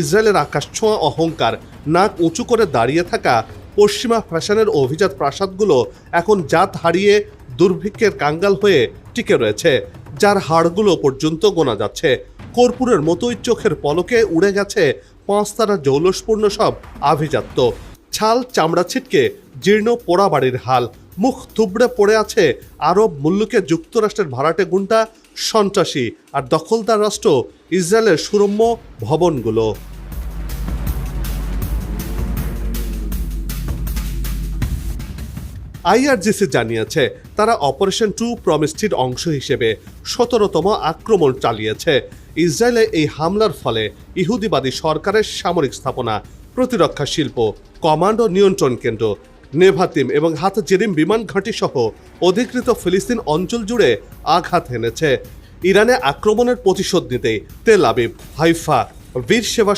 ইসরায়েলের আকাশ ছোঁয়া অহংকার, নাক উঁচু করে দাঁড়িয়ে থাকা পশ্চিমা ফ্যাশনের অভিজাত প্রাসাদগুলো এখন জাত হারিয়ে দুর্ভিক্ষের কাঙ্গাল হয়ে টিকে রয়েছে, যার হাড়গুলো পর্যন্ত গোনা যাচ্ছে। কর্পূরের মতোই চোখের পলকে উড়ে গেছে পাঁচতারা জৌলসপূর্ণ সব আভিজাত্য। ছাল চামড়া ছিটকে জীর্ণ পোড়া বাড়ির হাল মুখ থুবড়ে পড়ে আছে আরব মুল্লুকে যুক্তরাষ্ট্রের ভাড়াটে গুন্ডা সন্ত্রাসী আর দখলদার রাষ্ট্র ইসরায়েলের সুরম্য ভবনগুলো। আইআরজিসি জানিয়েছে, তারা অপারেশন টু প্রমিসটির অংশ হিসেবে সতেরোতম আক্রমণ চালিয়েছে। ইসরায়েলে এই হামলার ফলে ইহুদিবাদী সরকারের সামরিক স্থাপনা, প্রতিরক্ষা শিল্প, কমান্ড ও নিয়ন্ত্রণ কেন্দ্র নেভাতিম এবং হাত জেরিম বিমান ঘাঁটি সহ অধিকৃত ফিলিস্তিন অঞ্চল জুড়ে আঘাত হেনেছে ইরানে আক্রমণের প্রতিশোধ নিতেই তেল আবিব, হাইফা, বীর সেবা